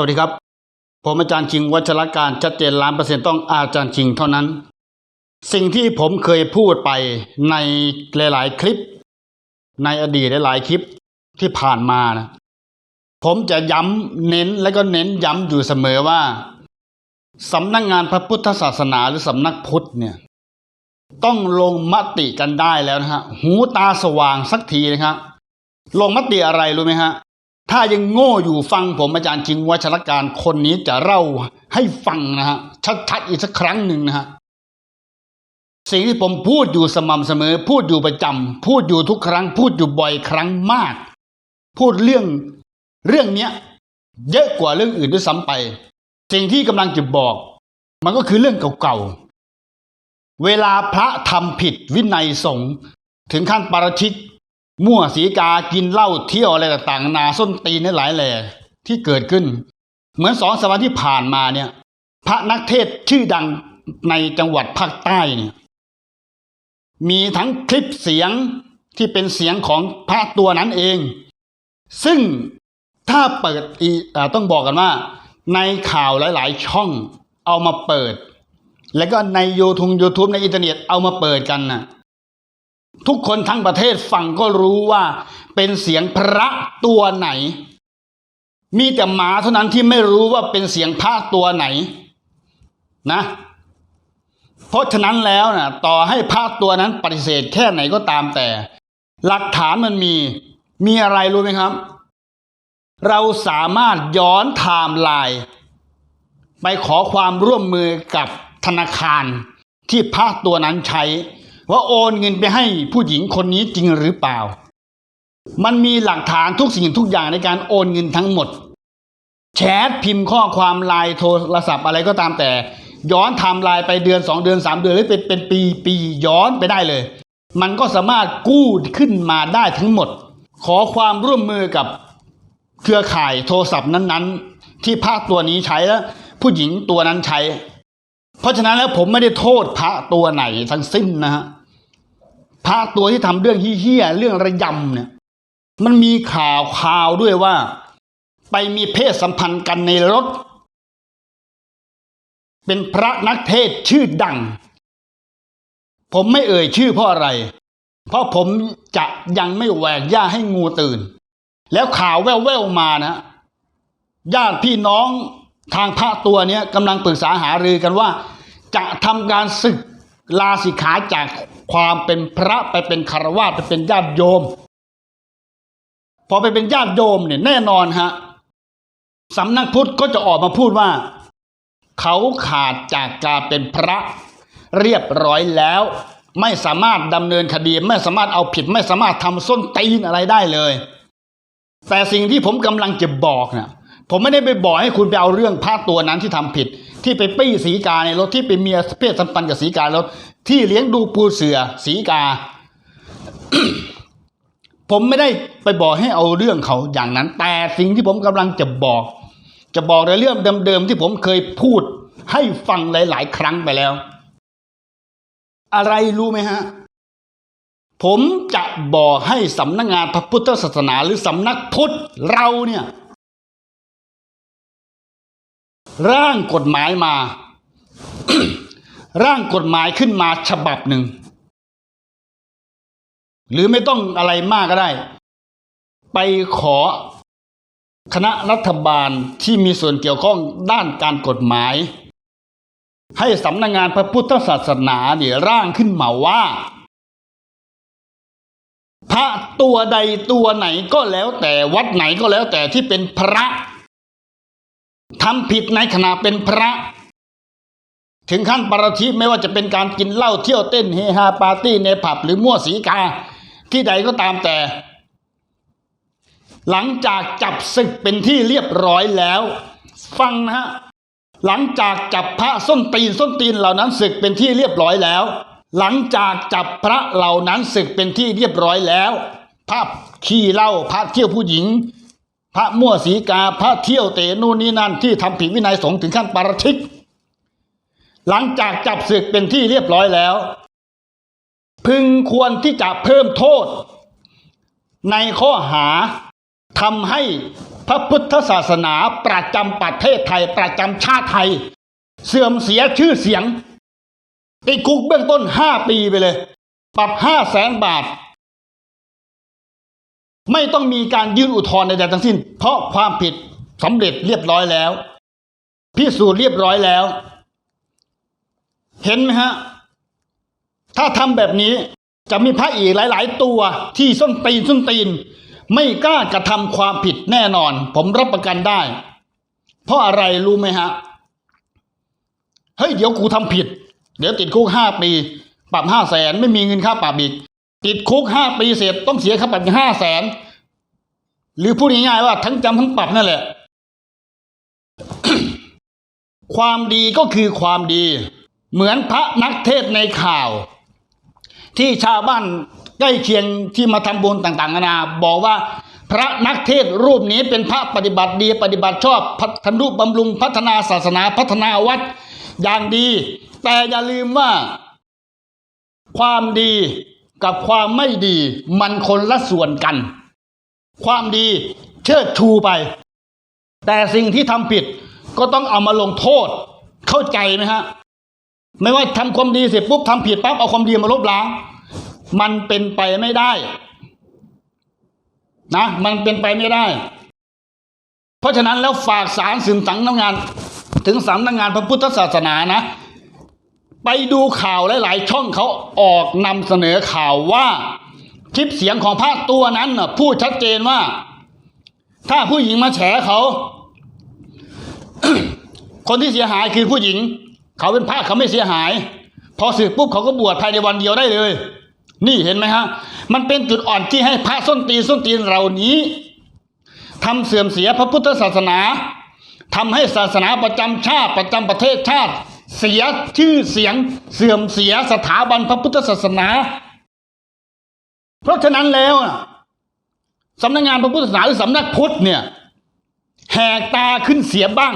สวัสดีครับ ผมอาจารย์ชิงวัชรการชัดเจนล้านเปอร์เซ็นต์ต้องอาจารย์ชิงเท่านั้น สิ่งที่ผมเคยพูดไปในหลาย ๆ คลิป ในอดีตหลายๆคลิปที่ผ่านมานะผมจะย้ำเน้นและก็เน้นย้ำอยู่เสมอว่าสำนักงานพระพุทธศาสนาหรือสำนักพุทธเนี่ย ต้องลงมติกันได้แล้วนะฮะหูตาสว่างสักทีนะครับลงมติอะไรรู้ไหมฮะ ถ้ายังโง่อยู่ฟังผมอาจารย์จิงวัชรการคนนี้จะเล่าให้ฟังนะฮะชัดๆอีกสักครั้งหนึ่งนะฮะสิ่งที่ผมพูดอยู่สม่ำเสมอ พูดอยู่ประจำพูดอยู่ทุกครั้ง พูดอยู่บ่อยครั้งมาก พูดเรื่องเรื่องเนี้ยเยอะกว่าเรื่องอื่นด้วยซ้ำไป สิ่งที่กำลังจะบอก มันก็คือเรื่องเก่าๆเวลาพระทำผิดวินัยสงฆ์ถึงขั้นปาราชิก มั่วสีกากินเหล้าเที่ยวอะไรต่างๆนาส้นตีนหลายแหล่ที่เกิดขึ้น เหมือนสองสัปดาห์ที่ผ่านมาเนี่ย พระนักเทศชื่อดังในจังหวัดภาคใต้เนี่ย มีทั้งคลิปเสียงที่เป็นเสียงของพระตัวนั้นเอง ซึ่งถ้าเปิดอีต้องบอกกันว่า ในข่าวหลายๆ ช่องเอามาเปิด แล้วก็ในยูทูบยูทูบในอินเทอร์เน็ตเอามาเปิดกันน่ะ ทุกคนทั้งประเทศฟังก็รู้ว่า เป็นเสียงพระตัวไหน มีแต่หมาเท่านั้นที่ไม่รู้ว่าเป็นเสียงพระตัวไหนนะ เพราะฉะนั้นแล้วนะต่อให้พระตัวนั้นปฏิเสธแค่ไหนก็ตามแต่ หลักฐานมันมีมีอะไรรู้ไหมครับ เราสามารถย้อนไทม์ไลน์ไปขอความร่วมมือกับธนาคารที่พระตัวนั้นใช้ ว่าโอนเงินไปให้ผู้หญิงคนนี้จริงหรือเปล่า มันมีหลักฐานทุกสิ่งทุกอย่างในการโอนเงินทั้งหมด แชทพิมพ์ข้อความไลน์โทรศัพท์อะไรก็ตามแต่ ย้อนไทม์ไลน์ไปเดือนสองเดือนสามเดือนหรือเป็นเป็นปีปีย้อนไปได้เลย มันก็สามารถกู้ขึ้นมาได้ทั้งหมด ขอความร่วมมือกับเครือข่ายโทรศัพท์นั้นๆ ที่พระตัวนี้ใช้แล้วผู้หญิงตัวนั้นใช้ เพราะฉะนั้นแล้วผมไม่ได้โทษพระตัวไหนทั้งสิ้นนะฮะ พระตัวที่ทำเรื่องเฮี้ยเรื่องระยำเนี่ย มันมีข่าวข่าวด้วยว่า ไปมีเพศสัมพันธ์กันในรถ เป็นพระนักเทศชื่อดัง ผมไม่เอ่ยชื่อเพราะอะไร เพราะผมจะยังไม่แหวกย่าให้งูตื่น แล้วข่าวแว่วๆมานะญาติพี่น้องทางพระตัวเนี้ยกำลังปรึกษาหารือกันว่า จะทำการศึกลาสิกขาจาก ความเป็นพระไปเป็นคารวาสไปเป็นญาติโยม พอไปเป็นญาติโยมเนี่ยแน่นอนฮะสำนักพุทธก็จะออกมาพูดว่า เขาขาดจากการเป็นพระเรียบร้อยแล้ว ไม่สามารถดำเนินคดี ไม่สามารถเอาผิด ไม่สามารถทำส้นตีนอะไรได้เลย แต่สิ่งที่ผมกำลังจะบอกเนี่ยผมไม่ได้ไปบอกให้คุณไปเอาเรื่องพระตัวนั้นที่ทำผิด ที่ไปปี้สีกาในรถที่ไปเมียเพศสัมพันธ์กับสีกาในรถ ที่เลี้ยงดูปูเสือสีกา ผมไม่ได้ไปบอกให้เอาเรื่องเขาอย่างนั้น แต่สิ่งที่ผมกำลังจะบอก จะบอกในเรื่องเดิมๆที่ผมเคยพูดให้ฟังหลาย ๆ ครั้งไปแล้ว อะไรรู้ไหมฮะ ผมจะบอกให้สำนักงานพระพุทธศาสนาหรือสำนักพุทธเราเนี่ย ร่างกฎหมายมา ร่างกฎหมายขึ้นมาฉบับหนึ่ง หรือไม่ต้องอะไรมากก็ได้ ไปขอคณะรัฐบาลที่มีส่วนเกี่ยวข้องด้านการกฎหมาย ให้สำนักงงานพระพุทธศาสนาเนี่ยร่างขึ้นมาว่า พระตัวใดตัวไหนก็แล้วแต่วัดไหนก็แล้วแต่ที่เป็นพระทำผิดในขณะเป็นพระ ถึงขั้นปราชิกไม่ว่าจะเป็นการกินเหล้าเที่ยวเต้นเฮฮาปาร์ตี้ในผับหรือมั่วสีกา ที่ใดก็ตามแต่ หลังจากจับศึกเป็นที่เรียบร้อยแล้ว ฟังนะฮะหลังจากจับพระส้นตีนส้นตีนเหล่านั้นศึกเป็นที่เรียบร้อยแล้ว หลังจากจับพระเหล่านั้นศึกเป็นที่เรียบร้อยแล้วพระขี้เหล้าพระเที่ยวผู้หญิง พระมั่วสีกาพระเที่ยวเตะนู่นนี่นั่นที่ทำผิดวินัยสงฆ์ถึงขั้นปาราชิก หลังจากจับศึกเป็นที่เรียบร้อยแล้ว พึงควรที่จะเพิ่มโทษ ในข้อหาทำให้พระพุทธศาสนาประจำประเทศไทยประจำชาติไทย เสื่อมเสียชื่อเสียงติดคุกเบื้องต้นห้าปีไปเลย ปรับห้าแสนบาท ไม่ต้องมีการยื่นอุทธรณ์ใดๆทั้งสิ้น เพราะความผิดสำเร็จเรียบร้อยแล้ว พิสูจน์เรียบร้อยแล้ว เห็นไหมฮะ ถ้าทำแบบนี้จะมีพระอีกหลาย ๆ ตัวที่ส้นตีนส้นตีน ไม่กล้ากระทำความผิดแน่นอน ผมรับประกันได้ เพราะอะไรรู้ไหมฮะ เฮ้ย เดี๋ยวกูทำผิด เดี๋ยวติดคุกห้าปี ปรับห้าแสนไม่มีเงินค่าปรับอีก ติดคุกห้าปีเสร็จต้องเสียค่าปรับห้าแสนหรือพูดง่ายๆว่าทั้งจำทั้งปรับนั่นแหละ ความดีก็คือความดี เหมือนพระนักเทศในข่าว ที่ชาวบ้านใกล้เคียงที่มาทำบุญต่างๆนานาบอกว่าพระนักเทศรูปนี้เป็นพระปฏิบัติดีปฏิบัติชอบพัฒนุบำรุงพัฒนาศาสนาพัฒนาวัดอย่างดี แต่อย่าลืมว่า ความดีกับความไม่ดีมันคนละส่วนกัน ความดีเชิดชูไป แต่สิ่งที่ทำผิดก็ต้องเอามาลงโทษเข้าใจไหมฮะ ไม่ว่าทำความดีเสร็จปุ๊บทำผิดปั๊บเอาความดีมาลบล้าง มันเป็นไปไม่ได้ นะ มันเป็นไปไม่ได้ เพราะฉะนั้นแล้วฝากสารสื่อสังนักงาน ถึงสำนักงานพระพุทธศาสนานะ ไปดูข่าวหลาย ๆ ช่องเขาออกนำเสนอข่าวว่า คลิปเสียงของพระตัวนั้นพูดชัดเจนว่า ถ้าผู้หญิงมาแฉเขา คนที่เสียหายคือผู้หญิง เขาเป็นพระเขาไม่เสียหาย พอสึกปุ๊บเขาก็บวชภายในวันเดียวได้เลย นี่เห็นไหมฮะ มันเป็นจุดอ่อนที่ให้พระส้นตีนส้นตีนเหล่านี้ทำเสื่อมเสียพระพุทธศาสนาทำให้ศาสนาประจำชาติประจำประเทศชาติ เสียชื่อเสียงเสื่อมเสียสถาบันพระพุทธศาสนา เพราะฉะนั้นแล้วสำนักงานพระพุทธศาสนาหรือสำนักพุทธเนี่ยแหกตาขึ้นเสียบ้าง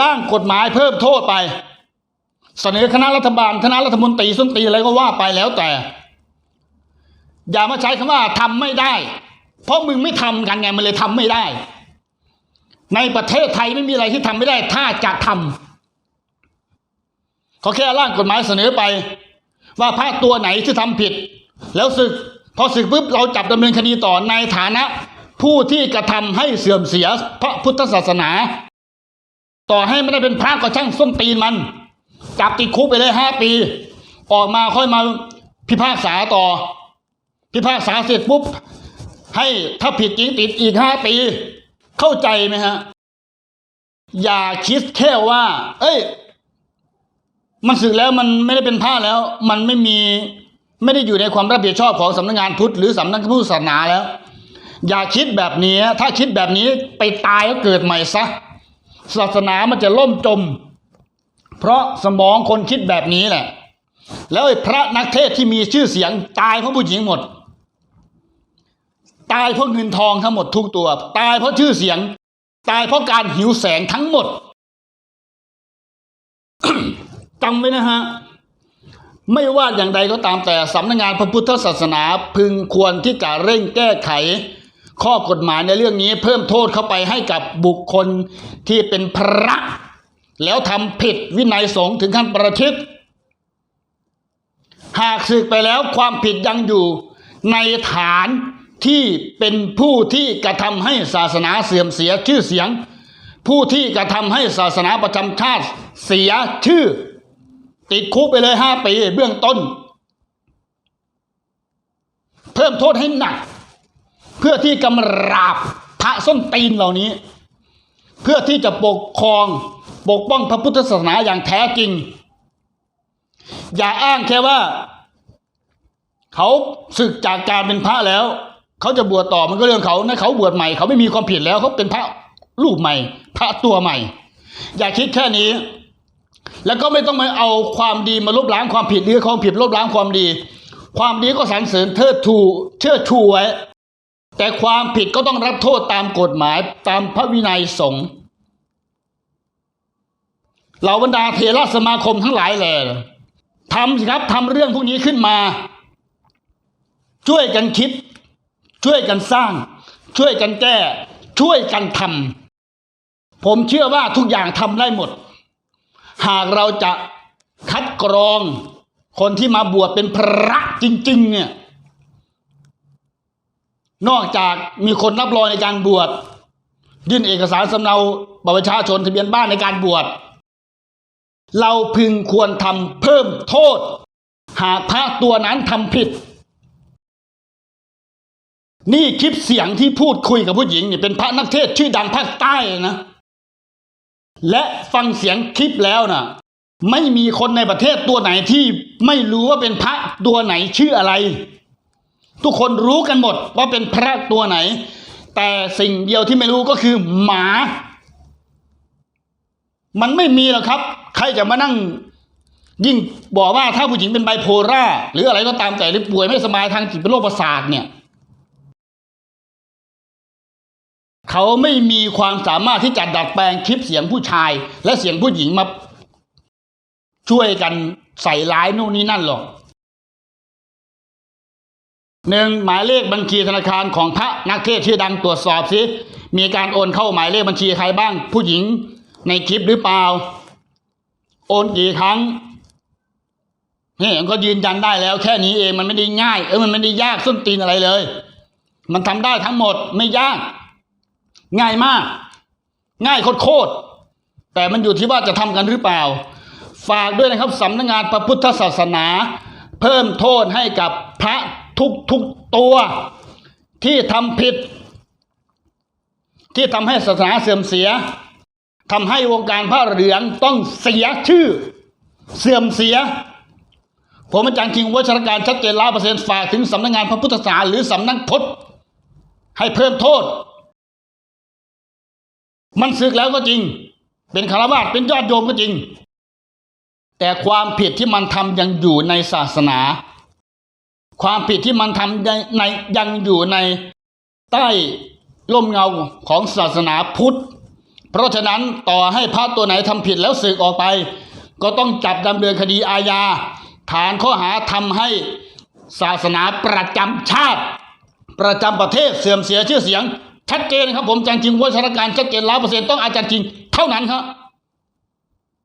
ร่างกฎหมายเพิ่มโทษไป เสนอคณะรัฐบาล คณะรัฐมนตรีส้นตีอะไรก็ว่าไปแล้วแต่ อย่ามาใช้คำว่าทำไม่ได้ เพราะมึงไม่ทำกันไงมันเลยทำไม่ได้ ในประเทศไทยไม่มีอะไรที่ทำไม่ได้ ถ้าจะทำเขาแค่ร่างกฎหมายเสนอไป ว่าพระตัวไหนที่ทำผิด แล้วศึกพอศึกปุ๊บเราจับดำเนินคดีต่อในฐานะ ผู้ที่กระทำให้เสื่อมเสียพระพุทธศาสนา ต่อให้ไม่ได้เป็นพระก็ช่างส้นตีนมัน จับติดคุกไปเลยห้าปี ออกมาค่อยมาพิพากษาต่อ พิพากษาเสร็จปุ๊บ ให้ถ้าผิดจริงติดอีกห้าปี เข้าใจไหมฮะ อย่าคิดแค่ว่า เอ้ย มันสึกแล้วมันไม่ได้เป็นผ้าแล้ว มันไม่มีไม่ได้อยู่ในความรับผิดชอบของสำนักงานพุทธหรือสำนักพุทธศาสนาแล้ว อย่าคิดแบบนี้ ถ้าคิดแบบนี้ไปตายแล้วเกิดใหม่ซะ ศาสนามันจะล่มจม เพราะสมองคนคิดแบบนี้แหละ แล้วไอ้พระนักเทศที่มีชื่อเสียงตายเพราะผู้หญิงหมด ตายเพราะเงินทองทั้งหมดทุกตัว ตายเพราะชื่อเสียง ตายเพราะการหิวแสงทั้งหมดจำไว้นะฮะไม่ว่าอย่างใดก็ตามแต่สำนักงานพระพุทธศาสนาพึงควรที่จะเร่งแก้ไข ข้อกฎหมายในเรื่องนี้เพิ่มโทษเข้าไปให้กับบุคคลที่เป็นพระ แล้วทำผิดวินัยสงฆ์ถึงขั้นประชิดหากสึกไปแล้วความผิดยังอยู่ในฐานที่เป็นผู้ที่กระทำให้ศาสนาเสื่อมเสียชื่อเสียง ผู้ที่กระทำให้ศาสนาประจำชาติเสียชื่อ ติดคุกไปเลยห้าปีเบื้องต้น เพิ่มโทษให้หนัก เพื่อที่กำราบพระส้นตีนเหล่านี้ เพื่อที่จะปกครองปกป้องพระพุทธศาสนาอย่างแท้จริง อย่าอ้างแค่ว่า เขาศึกจากการเป็นพระแล้ว เขาจะบวชต่อมันก็เรื่องเขานะเขาบวชใหม่เขาไม่มีความผิดแล้วเขาเป็นพระรูปใหม่ พระตัวใหม่ อย่าคิดแค่นี้ แล้วก็ไม่ต้องมาเอาความดีมาลบล้างความผิดหรือความผิดลบล้างความดี ความดีก็สรรเสริญเทิดทูเชิดชูไว้ แต่ความผิดก็ต้องรับโทษตามกฎหมายตามพระวินัยสงฆ์เหล่าบรรดาเทระสมาคมทั้งหลายแหล่ทำสิครับทำเรื่องพวกนี้ขึ้นมา ช่วยกันคิด ช่วยกันสร้าง ช่วยกันแก้ ช่วยกันทำผมเชื่อว่าทุกอย่างทำได้หมด หากเราจะคัดกรองคนที่มาบวชเป็นพระจริง ๆ เนี่ย นอกจากมีคนรับรองในการบวช ยื่นเอกสารสำเนาบัตรประชาชนทะเบียนบ้านในการบวช เราพึงควรทำเพิ่มโทษ หากพระตัวนั้นทำผิด นี่คลิปเสียงที่พูดคุยกับผู้หญิงเนี่ยเป็นพระนักเทศชื่อดังภาคใต้นะ และฟังเสียงคลิปแล้วน่ะไม่มีคนในประเทศตัวไหนที่ไม่รู้ว่าเป็นพระตัวไหนชื่ออะไร ทุกคนรู้กันหมดว่าเป็นพระตัวไหน แต่สิ่งเดียวที่ไม่รู้ก็คือหมา มันไม่มีหรอกครับ ใครจะมานั่ง ยิ่งบอกว่าถ้าผู้หญิงเป็นไบโพล่าหรืออะไรก็ตามแต่หรือป่วยไม่สบายทางจิตเป็นโรคประสาทเนี่ยเขาไม่มีความสามารถที่จะดัดแปลงคลิปเสียงผู้ชาย และเสียงผู้หญิงมาช่วยกันใส่ร้ายนู่นนี่นั่นหรอก หนึ่งหมายเลขบัญชีธนาคารของพระนักเทศชื่อดังตรวจสอบสิมีการโอนเข้าหมายเลขบัญชีใครบ้าง ผู้หญิงในคลิปหรือเปล่า โอนกี่ครั้งนี่มันก็ยืนยันได้แล้ว แค่นี้เองมันไม่ได้ง่าย เออมันไม่ได้ยากส้นตีนอะไรเลย มันทำได้ทั้งหมดไม่ยาก ง่ายมาก ง่ายโคตรแต่มันอยู่ที่ว่าจะทำกันหรือเปล่า ฝากด้วยนะครับสำนักงานพระพุทธศาสนา เพิ่มโทษให้กับพระ ทุกทุกๆตัวที่ทำผิด ที่ทำให้ศาสนาเสื่อมเสียทำให้วงการพระเหลืองต้องเสียชื่อ เสื่อมเสีย ผมอาจารย์คิงวัชรการชัดเจนล้าเปอร์เซ็นต์ฝากถึงสำนักงานพระพุทธศาสนาหรือสำนักพุทธให้เพิ่มโทษ มันศึกแล้วก็จริง เป็นคารวาสเป็นยอดโยมก็จริง แต่ความผิดที่มันทำยังอยู่ในศาสนา ความผิดที่มันทำยังในยังอยู่ในใต้ร่มเงาของศาสนาพุทธ เพราะฉะนั้นต่อให้พระตัวไหนทำผิดแล้วสึกออกไป ก็ต้องจับดำเนินคดีอาญา ฐานข้อหาทำให้ศาสนาประจำชาติ ประจำประเทศเสื่อมเสียชื่อเสียง ชัดเจนครับผมอาจารย์จริงวัชรการชัดเจนร้อยเปอร์เซ็นต์ต้องอาจารย์จริงเท่านั้นครับ